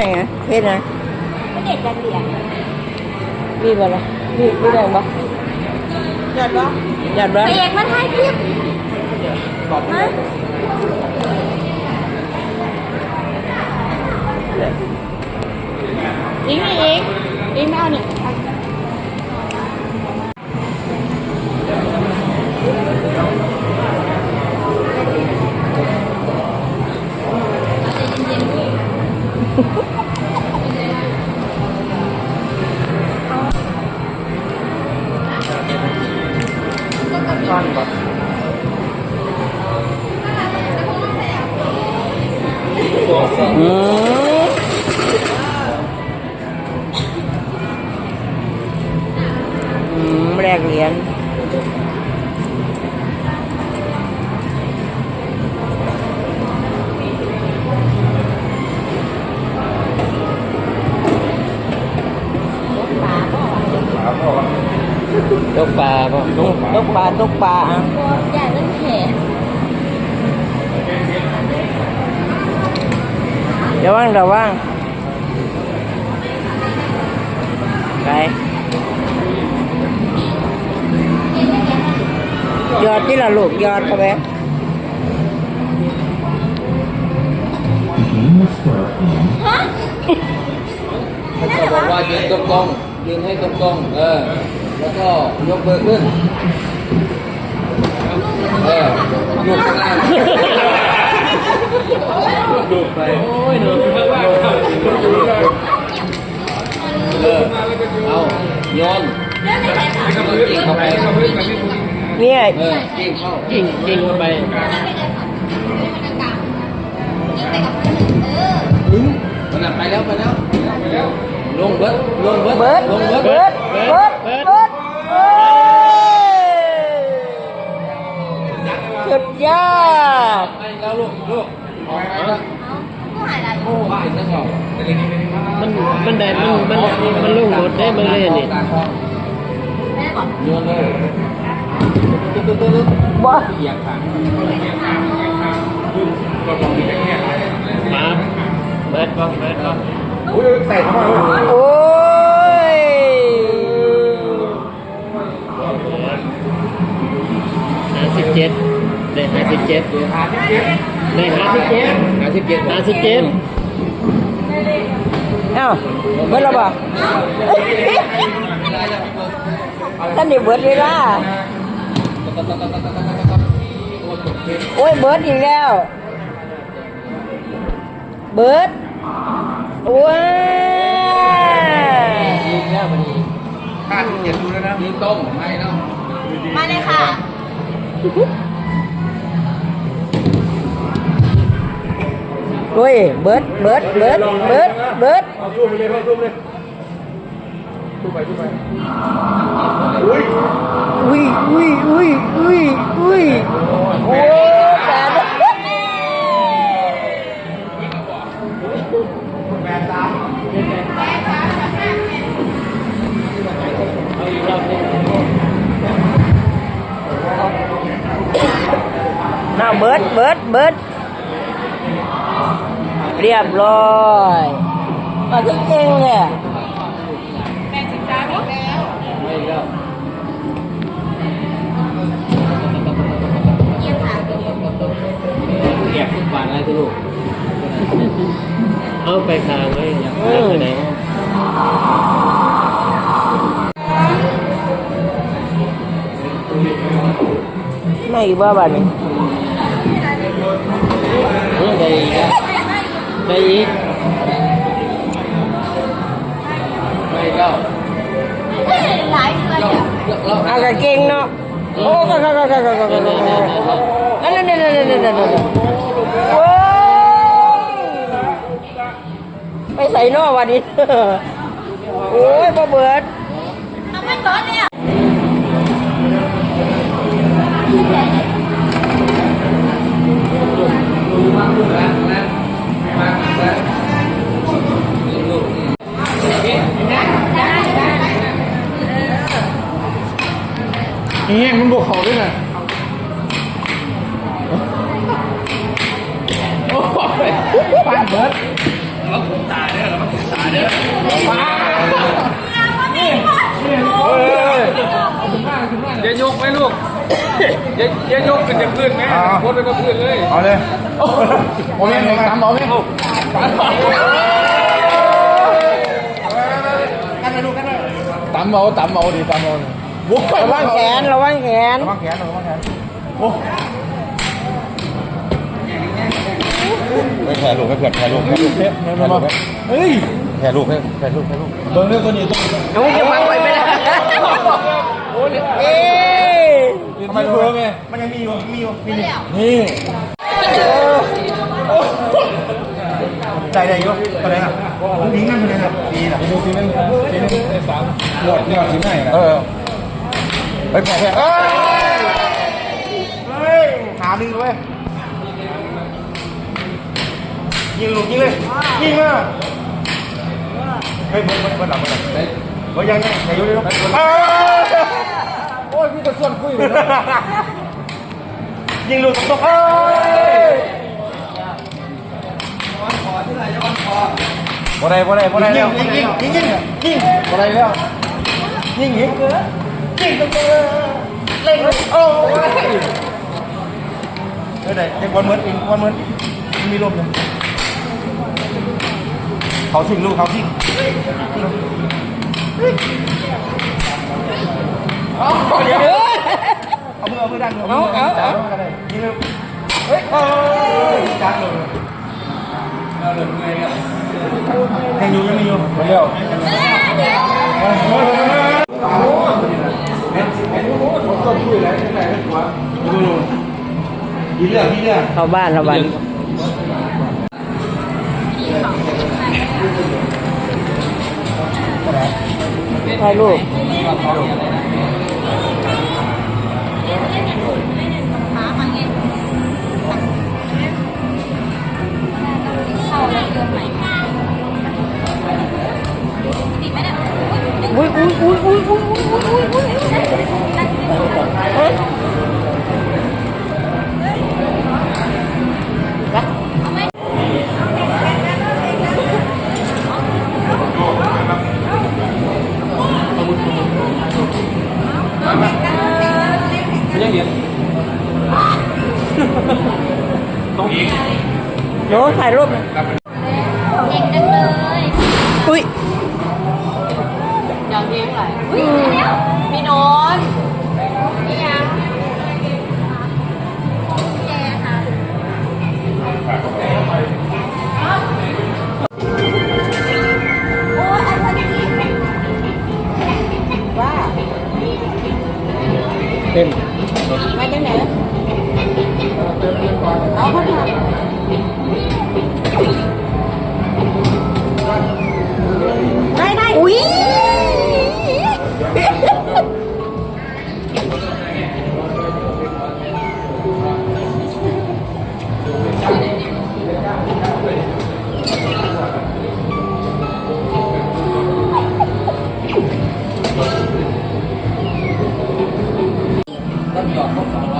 ไหนอะเฮ็ดนะก็เด็กกันเหรียญมีบ่ล่ะมีมีแรงบ่หยอดวะหยอดบ่ไปเอกมาถ่ายคลิปมาอิงนี่อิงอิงมาเอานี่ ตกปลาบ่ตกปลาตกปลาอะใหญ่เรื่องแขนเดี๋ ยวว่างเดี๋ยวว่างไปยอดที่ละลูกยอดเข้าไปเขาบอกว่ายืนตรงกล้องยืนให้ตรงกล้องเออ แล้วก็ยกมือขึ้น เออยกข้างล่างดูไป โอ้ยหนูข้างล่างเออ เอาโยนเรื่องไหนคะจิ้งเข้าไปเนี่ยเออจิ้งเข้าจริงจริงเข้าไปมันนะไปแล้วไปแล้วไปแล้ว ลงเบิร์ดลงเบิร์ดเบิร์ดลงเบิร์ดเบิร์ดเบิร์ดเบิร์ดเบิร์ดเอ้ยสุดยอดไปแล้วลูกลูกออกไปแล้วผู้หายอะไรโอ้ไปทั้งสองมันมันได้มันมันมันลงรถได้มันเลยนี่แม่บอกโยนเลยตุ๊ดตุ๊ดตุ๊ดตุ๊ดบ่เหยียบขามาเบิดบ่เบิดบ่ โอ้ยห้าสิบเจ็ดได้ห้าสิบเจ็ดได้ห้าสิบเจ็ดห้าสิบเจ็ดห้าสิบเจ็ดเอ้าเบิร์ดแล้วบ่ท่านนี่เบิร์ดเวลาโอ้ยเบิร์ดอีกแล้ว เบิร์ด ว้ายิงแล้วมันยิงคาดเจ็ดดูแล้วนะยิงต้มไม่เนาะมาเลยค่ะ โอ้ย เบิร์ดเบิร์ดเบิร์ดเบิร์ดเบิร์ดเอาสู้ไปเลยเอาสู้ไปเลยสู้ไปสู้ไปอุ้ยอุ้ยอุ้ยอุ้ยอุ้ยอุ้ยโอ้ เบิร์ดเบิร์ดเบิร์ดเรียบร้อยมาถึงเองเลยอะไม่แล้วเยี่ยมค่ะแอบฟุตบาทอะไรตัวลูกเอาไปทางไว้อยากไปไหนไม่อีกว่าบ้านนี้เออ ได้อีกอะได้อีกไม่แล้วหลายเดือนอะแล้วอากาเก่งเนาะโอ้ก็ก็ก็ก็ก็ก็ก็นั่นนั่นนั่นนั่นนั่นนั่นโอ้ไปใส่นอวันนี้โอ้ยบ่เบิดทำมันร้อนเลย แง่งมันบวกเขาด้วยนะโอ้ยปันเบิร์ดแล้วผตาเนี่ยแล้วผมตายเนี่ยป้านี่นี่เฮ้ยอย่ายกไหมลูกอย่าอย่ายกเป็นจาพื้นไหมโคตรไปกับพื้นเลย เอาเลยโอ้ยหนึ่งสามเอาไหมกันไปดูกันไปตำเอาตำเอาดิตำเอา บุกระวังแขนระวังแขนระวังแขนระวังแขนโอ้ไม่แพ้ลูกไม่เผื่อแพ้ลูกแพ้ลูกแพ้ลูกเฮ้ยแพ้ลูกแพ้แพ้ลูกแพ้ลูกเบิ้งเรื่องคนนี้ต้องน้องจะวางไว้ไม่ได้เอ๊ะทำไมเพิ่มไงมันยังมีอยู่มีอยู่มีนี่นี่ใจได้อยู่ก็ได้ครับทิ้งนั่นเลยครับดีนะดูทีนั่นทีนั่นสามหมดเนี่ยทีไหนนะเออ ไปแพ้แพ้เฮ้ยหาดึงด้ยยิงลูกยิงเลยยิงมาเฮ้ยเบิ้ลเบิ้ลเบิ้ลหลังเบิ้ลหลังเฮ้ยยังยังยังอยู่เลยลูกโอ้ยพี่จะส่วนคุยเลยยิงลูกตกเอ้ยบ่ได้บ่ได้บ่ได้แล้วยิงยิงยิงยิงยิงบ่ได้แล้วยิงยิง đây đây, em quan mướn quan mướn mi lôm này khó xịn luôn khó xịn ông ông đang ông ông ông Thank you, Emilio. Valeu. โอ้โมช่วนเรื่องเข้าบ้านเข้าบ้านถ่ายรูป ถ่ายรูปหน่อยเก่งจังเลยอุ้ยอยากเลี้ยงอะไรอุ้ยเดี๋ยวพี่นนท์นี่ยังแย่ค่ะโอ้ยอันนี้ว่าเต็ม Enggak.